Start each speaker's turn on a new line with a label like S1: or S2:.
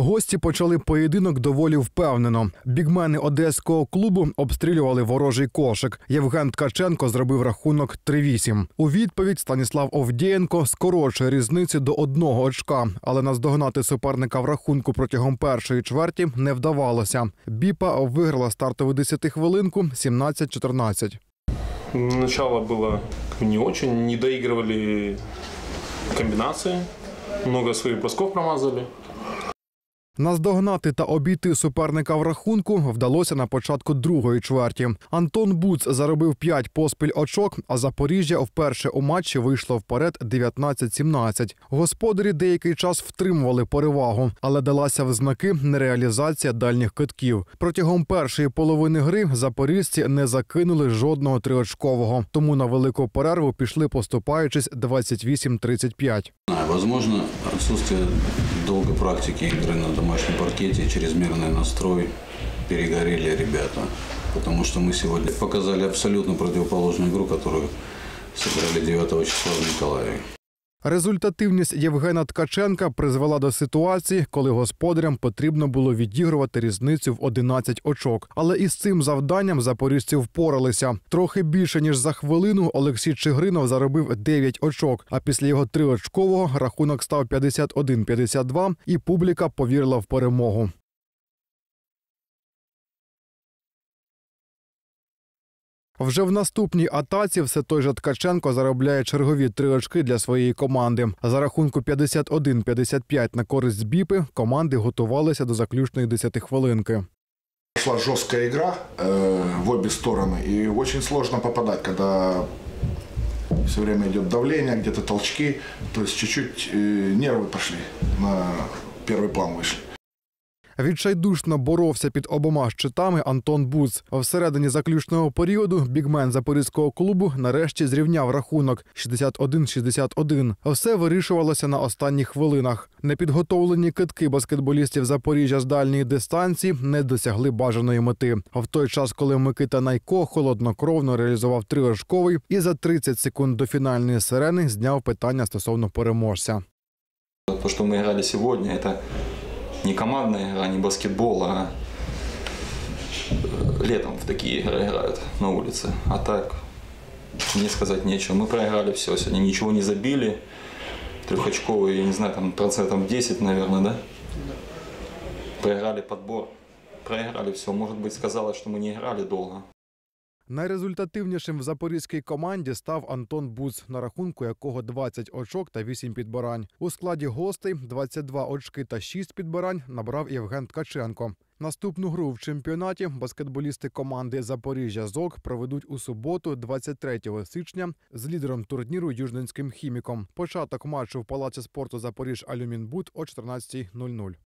S1: Гості почали поєдинок доволі впевнено. Бігмени одеського клубу обстрілювали ворожий кошик. Євген Ткаченко зробив рахунок 3-8. У відповідь Станіслав Овдієнко скорочує різниці до одного очка, але наздогнати суперника в рахунку протягом першої чверті не вдавалося. Біпа виграла стартову 10-хвилинку 17-14.
S2: Начало было не очень, не доигрывали комбинации, много своих бросков промазали.
S1: Наздогнати та обійти суперника в рахунку вдалося на початку другої чверті. Антон Буц заробив 5 поспіль очок, а Запоріжжя вперше у матчі вийшло вперед 19-17. Господарі деякий час втримували перевагу, але далася в знаки нереалізація дальніх китків. Протягом першої половини гри запоріжці не закинули жодного триочкового, тому на велику перерву пішли поступаючись 28-35.
S3: знаю, Возможно, отсутствие долгой практики игры на домашнем паркете, чрезмерный настрой перегорели ребята. Потому что мы сегодня показали абсолютно противоположную игру, которую сыграли 9 числа в Николаеве.
S1: Результативність Євгена Ткаченка призвела до ситуації, коли господарям потрібно було відігрувати різницю в 11 очок. Але із цим завданням запоріжці впоралися. Трохи більше ніж за хвилину Олексій Чигринов заробив 9 очок. А після його триочкового рахунок став 51-52, і публіка повірила в перемогу. Вже в наступній атаці все той же Ткаченко заробляє чергові три очки для своєї команди. За рахунку 51-55 на користь Біпи команди готувалися до заключної десятихвилинки.
S4: Шла жесткая игра э, в обе стороны, и очень сложно попадать, когда все время идет давление, где-то толчки, то есть чуть-чуть э, нервы пошли, на первый план вышли.
S1: Відчайдушно боровся під обома щитами Антон Буц. Всередині заключного періоду бігмен запорізького клубу нарешті зрівняв рахунок 61-61. Все вирішувалося на останніх хвилинах. Непідготовлені китки баскетболістів Запоріжжя з дальньої дистанції не досягли бажаної мети. В той час, коли Микита Найко холоднокровно реалізував триочковий і за 30 секунд до фінальної сирени зняв питання стосовно переможця.
S5: То, что мы играли сегодня, это не командная игра, не баскетбол, а э, летом в такие игры играют на улице. А так, мне сказать нечего. Мы проиграли все сегодня, ничего не забили. Трехочковый, я не знаю, там процентов 10, наверное, да? Проиграли подбор. Проиграли все. Может быть, сказалось, что мы не играли долго.
S1: Найрезультативнішим в запорізькій команді став Антон Буц, на рахунку якого 20 очок та 8 підбирань. У складі гостей 22 очки та 6 підбирань набрав Євген Ткаченко. Наступну гру в чемпіонаті баскетболісти команди Запоріжжя ЗОК проведуть у суботу, 23 січня, з лідером турніру Южненським хіміком. Початок матчу в палаці спорту Запоріж Алюмінбуд о 14.00.